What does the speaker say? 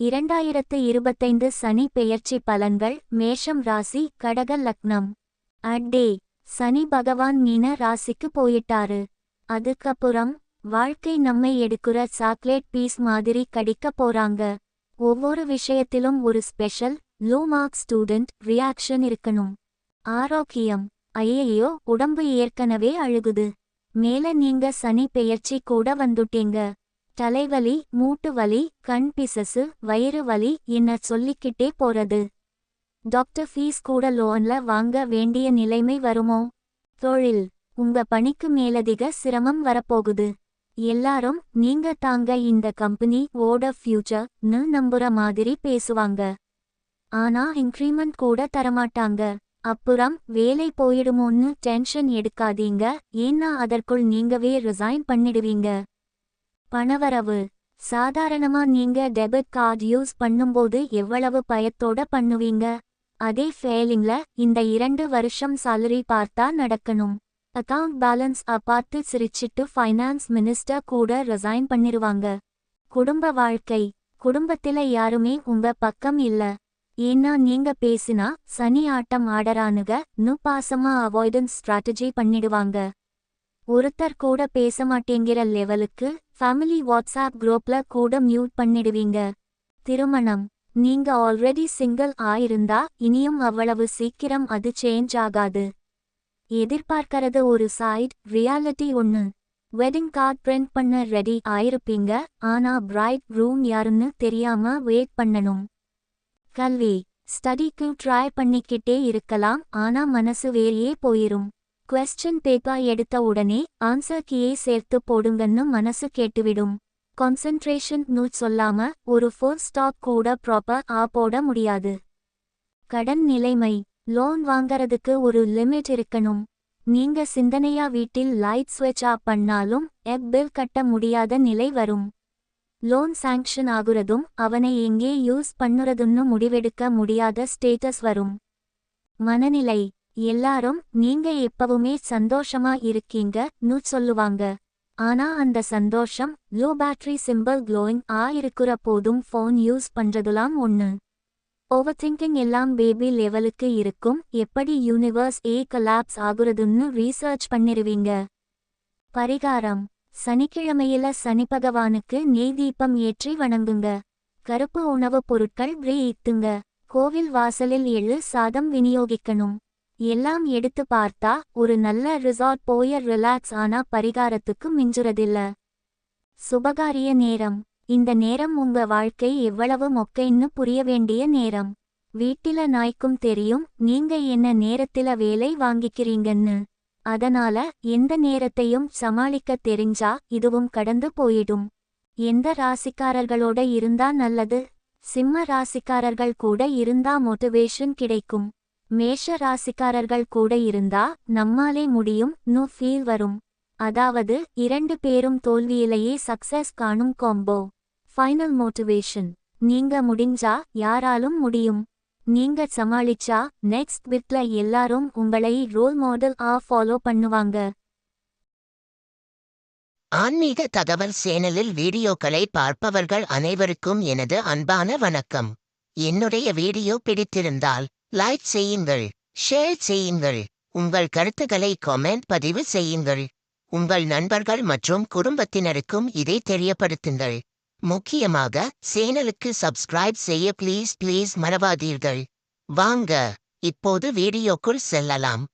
இரண்டாயிரத்து இருபத்தைந்து சனி பெயர்ச்சி பலன்கள் மேஷம் ராசி கடக லக்னம். அட்டே சனி பகவான் மீன ராசிக்கு போயிட்டாரு. அதுக்கப்புறம் வாழ்க்கை நம்மை எடுக்கிற சாக்லேட் பீஸ் மாதிரி கடிக்க போறாங்க. ஒவ்வொரு விஷயத்திலும் ஒரு special low mark student reaction இருக்கணும். ஆரோக்கியம் ஐயையோ உடம்பு ஏற்கனவே அழுகுது. மேல நீங்க சனி பெயர்ச்சி கூட வந்துட்டீங்க. தலைவலி மூட்டு வலி கண் பிசசு வயிறு வலி என்ன சொல்லிக்கிட்டே போறது? டாக்டர் ஃபீஸ் கூட லோன்ல வாங்க வேண்டிய நிலைமை வருமோ? தொழில் உங்க பணிக்கு மேலதிக சிரமம் வரப்போகுது. எல்லாரும் நீங்க தாங்க இந்த கம்பெனி ஓட ஃபியூச்சர்னு நம்புற மாதிரி பேசுவாங்க. ஆனா இன்க்ரிமெண்ட் கூட தரமாட்டாங்க. அப்புறம் வேலை போயிடுமோன்னு டென்ஷன் எடுக்காதீங்க. ஏன்னா அதற்குள் நீங்கவே ரிசைன் பண்ணிடுவீங்க. பணவரவு. சாதாரணமா நீங்க டெபிட் கார்டு யூஸ் பண்ணும்போது எவ்வளவு பயத்தோட பண்ணுவீங்க? அதே ஃபெயிலிங்ல இந்த இரண்டு வருஷம் சாலரி பார்த்தா நடக்கணும். அக்கவுண்ட் பேலன்ஸ் அப்பார்த்து சிரிச்சிட்டு ஃபைனான்ஸ் மினிஸ்டர் கூட ரிசைன் பண்ணிருவாங்க. குடும்ப வாழ்க்கை. குடும்பத்தில யாருமே உங்க பக்கம் இல்ல. ஏன்னா நீங்க பேசினா சனி ஆட்டம் ஆடறானுக நு பாசமா அவாய்டன்ஸ் ஸ்ட்ராட்டஜி பண்ணிடுவாங்க. ஒருத்தர் கூட பேச மாட்டேங்கிற லெவலுக்கு ஃபேமிலி வாட்ஸ்ஆப் குரூப்ல கூட மியூட் பண்ணிடுவீங்க. திருமணம். நீங்க ஆல்ரெடி சிங்கிள் ஆயிருந்தா இனியும் அவ்வளவு சீக்கிரம் அது சேஞ்ச் ஆகாது. எதிர்பார்க்கறது ஒரு சைட் ரியாலிட்டி ஒன்னு வெட்டிங் கார்டு பிரிண்ட் பண்ண ரெடி ஆயிருப்பீங்க ஆனா பிரைட் ரூம் யாருன்னு தெரியாம வெயிட் பண்ணணும். கல்வி. ஸ்டடிக்கு ட்ரை பண்ணிக்கிட்டே இருக்கலாம் ஆனா மனசு வேறியே போயிரும். கொஸ்டின் பேப்பர் எடுத்த உடனே ஆன்சர் கீயை சேர்த்து போடுங்கன்னு மனசு கேட்டுவிடும். கான்சன்ட்ரேஷன் நூ சொல்லாம ஒரு ஃபோர் ஸ்டாக் கூட ப்ராப்பர் ஆ போட முடியாது. கடன் நிலைமை. லோன் வாங்கறதுக்கு ஒரு லிமிட் இருக்கணும். நீங்க சிந்தனையா வீட்டில் லைட் ஸ்விட்ச் ஆஃப் பண்ணாலும் எப் பில் கட்ட முடியாத நிலை வரும். லோன் சாங்ஷன் ஆகுறதும் அவனை எங்கே யூஸ் பண்ணுறதுன்னு முடிவெடுக்க முடியாத ஸ்டேட்டஸ் வரும். மனநிலை. எல்லாரும் நீங்க எப்பவுமே சந்தோஷமா இருக்கீங்கன்னு சொல்லுவாங்க. ஆனா அந்த சந்தோஷம் லோ பேட்டரி சிம்பிள் க்ளோயிங் ஆ இருக்கிற போதும் ஃபோன் யூஸ் பண்றதுலாம் ஒண்ணு. ஓவர் திங்கிங் எல்லாம் பேபி லெவலுக்கு இருக்கும். எப்படி யூனிவர்ஸ் ஏ கலாப்ஸ் ஆகுறதுன்னு ரீசர்ச் பண்ணிருவீங்க. பரிகாரம். சனிக்கிழமையில சனி பகவானுக்கு நெய் தீபம் ஏற்றி வணங்குங்க. கருப்பு உணவுப் பொருட்கள் ப்ரீ ஈத்துங்க கோவில் வாசலில் எழு சாதம் விநியோகிக்கணும். எல்லாம் எடுத்து பார்த்தா ஒரு நல்ல ரிசார்ட் போய ரிலாக்ஸ் ஆனா பரிகாரத்துக்கு மிஞ்சுறதில்ல. சுபகாரிய நேரம். இந்த நேரம் உங்க வாழ்க்கை எவ்வளவு மொக்கைன்னு புரிய வேண்டிய நேரம். வீட்டில நாய்க்கும் தெரியும் நீங்க என்ன நேரத்தில வேலை வாங்கிக்கிறீங்கன்னு. அதனால எந்த நேரத்தையும் சமாளிக்க தெரிஞ்சா இதுவும் கடந்து போயிடும். எந்த ராசிக்காரர்களோட இருந்தா நல்லது. சிம்ம ராசிக்காரர்கள் கூட இருந்தா மோட்டிவேஷன் கிடைக்கும். மேஷ ராசிக்காரர்கள் கூட இருந்தா நம்மாலே முடியும் நு ஃபீல் வரும். அதாவது இரண்டு பேரும் தோல்வியிலேயே சக்சஸ் காணும் காம்போ ஃபைனல் மோட்டிவேஷன் நீங்க முடிஞ்சா யாராலும் முடியும். நீங்க சமாளிச்சா நெக்ஸ்ட் வித்ல எல்லாரும் உங்களை ரோல் மாடல் ஆ ஃபாலோ பண்ணுவாங்க. ஆன்மீக தகவல் சேனலில் வீடியோக்களை பார்ப்பவர்கள் அனைவருக்கும் எனது அன்பான வணக்கம். என்னுடைய வீடியோ பிடித்திருந்தால் லைக் செய்யுங்கள் ஷேர் செய்யுங்கள். உங்கள் கருத்துக்களை கமெண்ட் பதிவு செய்யுங்கள். உங்கள் நண்பர்கள் மற்றும் குடும்பத்தினருக்கும் இதை தெரியப்படுத்துங்கள். முக்கியமாக சேனலுக்கு சப்ஸ்கிரைப் செய்ய ப்ளீஸ் ப்ளீஸ் மறவாதீர்கள். வாங்க இப்போது வீடியோக்குள் செல்லலாம்.